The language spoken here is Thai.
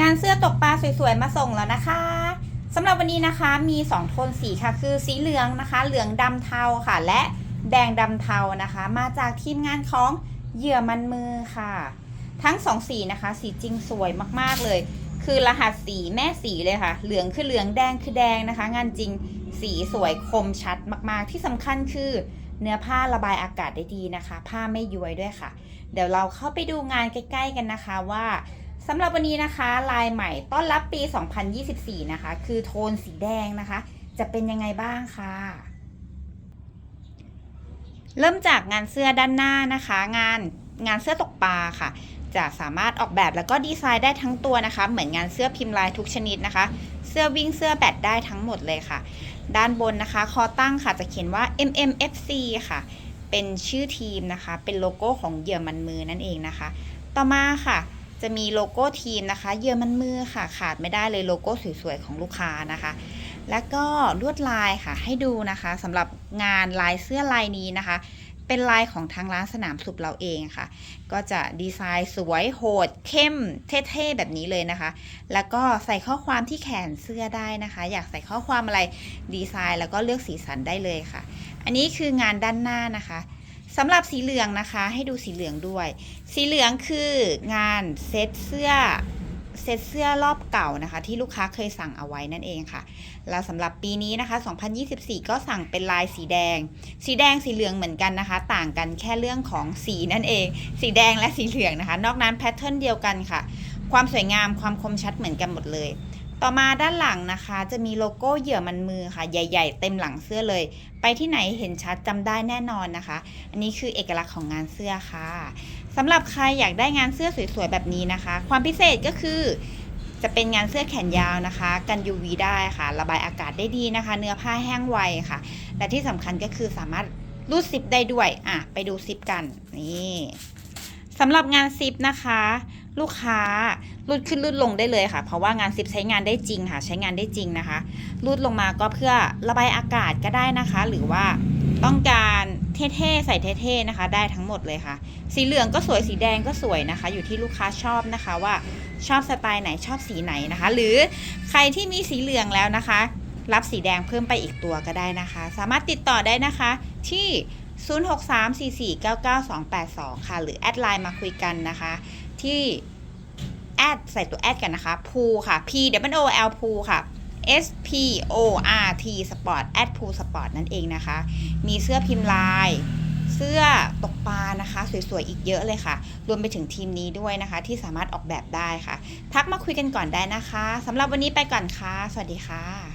งานเสื้อตกปลาสวยๆ มาส่งแล้วนะคะสำหรับวันนี้นะคะมี 2 โทนสีค่ะ คือสีเหลืองนะคะ เหลืองดำเทาค่ะ และแดงดำเทานะคะ มาจากทีมงานของเหยื่อมันมือค่ะ ทั้ง 2 สีนะคะ สีจริงสวยมากๆเลย คือรหัสสีแม่สีเลยค่ะ เหลืองคือเหลืองแดงคือแดงนะคะ งานจริงสีสวยคมชัดมากๆ ที่สำคัญคือเนื้อผ้าระบายอากาศได้ดีนะคะ ผ้าไม่ย้วยด้วยค่ะ เดี๋ยวเราเข้าไปดูงานใกล้ ๆ กันนะคะว่า สำหรับวันนี้นะคะ ลายใหม่ต้อนรับปี 2024 นะคะ คือโทนสีแดงนะคะ จะเป็นยังไงบ้างค่ะ เริ่มจากงานเสื้อด้านหน้านะคะ งานงานเสื้อตกปลาค่ะ จะสามารถออกแบบแล้วก็ดีไซน์ได้ทั้งตัวนะคะ เหมือนงานเสื้อพิมพ์ลายทุกชนิดนะคะ เสื้อวิ่งเสื้อแบดได้ทั้งหมดเลยค่ะ ด้านบนนะคะ คอตั้งค่ะจะเขียนว่า MMFC ค่ะ เป็นชื่อทีมนะคะ เป็นโลโก้ของเหยื่อมันมือนั่นเองนะคะ ต่อมาค่ะ จะมีโลโก้ทีมนะคะ เยื่อมันมือค่ะขาดไม่ได้เลยโลโก้สวยๆของลูกค้านะคะ แล้วก็ลวดลายค่ะให้ดูนะคะสำหรับงานลายเสื้อลายนี้นะคะ เป็นลายของทางร้านสนามสุบเราเองค่ะ ก็จะดีไซน์สวยโหด เข้มเท่ๆแบบนี้เลยนะคะ แล้วก็ใส่ข้อความที่แขนเสื้อได้นะคะ อยากใส่ข้อความอะไรดีไซน์แล้วก็เลือกสีสันได้เลยค่ะ อันนี้คืองานด้านหน้านะคะ สำหรับสีเหลืองนะคะ ให้ดูสีเหลืองด้วย สีเหลืองคืองานเซตเสื้อเซตเสื้อรอบเก่านะคะ ที่ลูกค้าเคยสั่งเอาไว้นั่นเองค่ะ แล้วสำหรับปีนี้นะคะ 2024 ก็สั่งเป็นลายสีแดง สีแดงสีเหลืองเหมือนกันนะคะ ต่างกันแค่เรื่องของสีนั่นเอง สีแดงและสีเหลืองนะคะ นอกนั้นแพทเทิร์นเดียวกันค่ะ ความสวยงามความคมชัดเหมือนกันหมดเลย ต่อมาด้านหลังนะคะ จะมีโลโก้เหยื่อมันมือค่ะ ใหญ่ ๆ เต็มหลังเสื้อเลย ไปที่ไหนเห็นชัดจำได้แน่นอนนะคะ อันนี้คือเอกลักษณ์ของงานเสื้อค่ะสำหรับใครอยากได้งานเสื้อสวยๆแบบนี้นะคะ ความพิเศษก็คือจะเป็นงานเสื้อแขนยาวนะคะ กัน UV ได้ค่ะ ระบายอากาศได้ดีนะคะ เนื้อผ้าแห้งไวค่ะ และที่สำคัญก็คือสามารถรูดซิปได้ด้วย อะ ไปดูซิปกัน นี่สำหรับงานซิปนะคะ ลูกค้ารูดขึ้นรูดลงได้เลยค่ะ เพราะว่างานซิปใช้งานได้จริงค่ะ ใช้งานได้จริงนะคะ รูดลงมาก็เพื่อระบายอากาศก็ได้นะคะ หรือว่าต้องการเท่ๆใส่เท่ๆนะคะ ได้ทั้งหมดเลยค่ะ สีเหลืองก็สวยสีแดงก็สวยนะคะ อยู่ที่ลูกค้าชอบนะคะว่าชอบสไตล์ไหนชอบสีไหนนะคะ หรือใครที่มีสีเหลืองแล้วนะคะ รับสีแดงเพิ่มไปอีกตัวก็ได้นะคะ สามารถติดต่อได้นะคะที่ 0634499282 ค่ะ หรือแอดไลน์มาคุยกันนะคะ ที่แอดใส่ตัวแอดกันนะคะ พูค่ะ P W O L พูค่ะ S P O R T Sport แอดพูสปอร์ตนั่นเองนะคะ มีเสื้อพิมพ์ลาย เสื้อตกปลานะคะ สวยๆ อีกเยอะเลยค่ะ รวมไปถึงทีมนี้ด้วยนะคะ ที่สามารถออกแบบได้ค่ะ ทักมาคุยกันก่อนได้นะคะสำหรับวันนี้ไปก่อนค่ะ สวัสดีค่ะ